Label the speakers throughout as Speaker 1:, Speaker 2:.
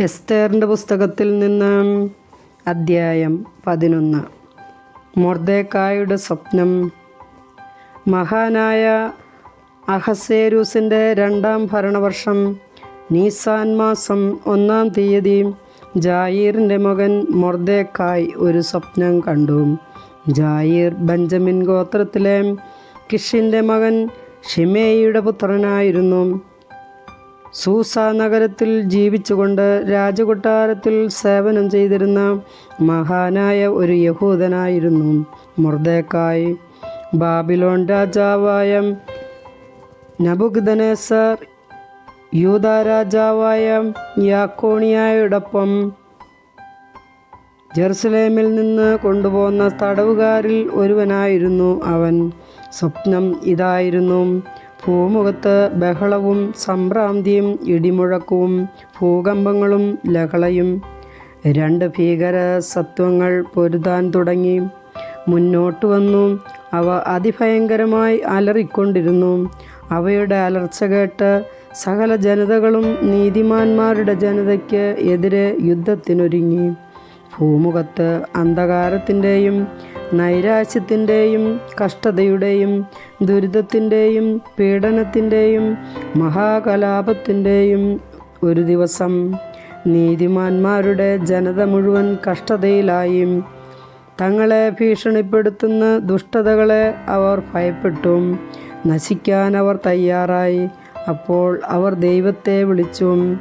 Speaker 1: എസ്തേറിന്റെ പുസ്തകത്തിൽ നിന്ന് അദ്ധ്യായം പതിനൊന്ന്. മൊർദേക്കായുടെ സ്വപ്നം. മഹാനായ അഹസേരൂസിന്റെ രണ്ടാം ഭരണവർഷം നീസാൻ മാസം ഒന്നാം തീയതി ജായീറിന്റെ മകൻ മൊർദേക്കായ് ഒരു സ്വപ്നം കണ്ടു. ജായീർ ബെഞ്ചമിൻ ഗോത്രത്തിലെ കിഷിന്റെ മകൻ ഷിമേയുടെ പുത്രനായിരുന്നു. സൂസ നഗരത്തിൽ ജീവിച്ചുകൊണ്ട് രാജകൊട്ടാരത്തിൽ സേവനം ചെയ്തിരുന്ന മഹാനായ ഒരു യഹൂദനായിരുന്നു. മുർദേക്കായ് ബാബിലോൺ രാജാവായ നബുഗ്ദനേസർ യൂത രാജാവായ യാക്കോണിയായോടൊപ്പം ജെറുസലേമിൽ നിന്ന് കൊണ്ടുപോകുന്ന തടവുകാരിൽ ഒരുവനായിരുന്നു അവൻ. സ്വപ്നം ഇതായിരുന്നു. ഭൂമുഖത്ത് ബഹളവും സംഭ്രാന്തിയും ഇടിമുഴക്കവും ഭൂകമ്പങ്ങളും ലഹളയും. രണ്ട് ഭീകര സത്വങ്ങൾ പൊരുതാൻ തുടങ്ങി. മുന്നോട്ട് വന്നു. അവ അതിഭയങ്കരമായി അലറിക്കൊണ്ടിരുന്നു. അവയുടെ അലർച്ച കേട്ട് സകല ജനതകളും നീതിമാന്മാരുടെ ജനതയ്ക്ക് എതിരെ യുദ്ധത്തിനൊരുങ്ങി. ഭൂമുഖത്ത് അന്ധകാരത്തിന്റെയും നൈരാശ്യത്തിന്റെയും കഷ്ടതയുടെയും ദുരിതത്തിന്റെയും പീഡനത്തിന്റെയും മഹാകലാപത്തിന്റെയും ഒരു ദിവസം നീതിമാന്മാരുടെ ജനത മുഴുവൻ കഷ്ടതയിലായി തങ്ങളെ ഭീഷണിപ്പെടുത്തുന്ന ദുഷ്ടതകളെ അവർ ഭയപ്പെട്ടു. നശിക്കാൻ അവർ തയ്യാറായി. അപ്പോൾ അവർ ദൈവത്തെ വിളിച്ചു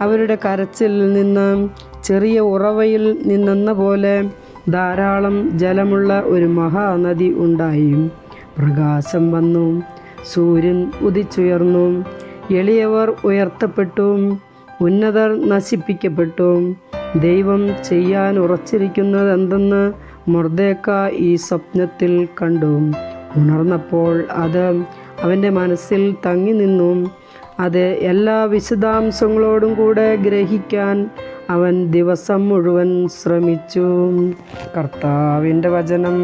Speaker 1: അവരുടെ കരച്ചിൽ നിന്ന് ചെറിയ ഉറവയിൽ നിന്നെന്ന പോലെ ധാരാളം ജലമുള്ള ഒരു മഹാനദി ഉണ്ടായി. പ്രകാശം വന്നു സൂര്യൻ ഉദിച്ചുയർന്നു എളിയവർ ഉയർത്തപ്പെട്ടു ഉന്നതർ നശിപ്പിക്കപ്പെട്ടു. ദൈവം ചെയ്യാൻ ഉറച്ചിരിക്കുന്നത് എന്തെന്ന് മൊർദേക്ക ഈ സ്വപ്നത്തിൽ കണ്ടു. ഉണർന്നപ്പോൾ അത് അവന്റെ മനസ്സിൽ തങ്ങി നിന്നു. അത് എല്ലാ വിശദാംശങ്ങളോടും കൂടെ ഗ്രഹിക്കാൻ അവൻ ദിവസം മുഴുവൻ ശ്രമിച്ചു. കർത്താവിന്റെ വചനം.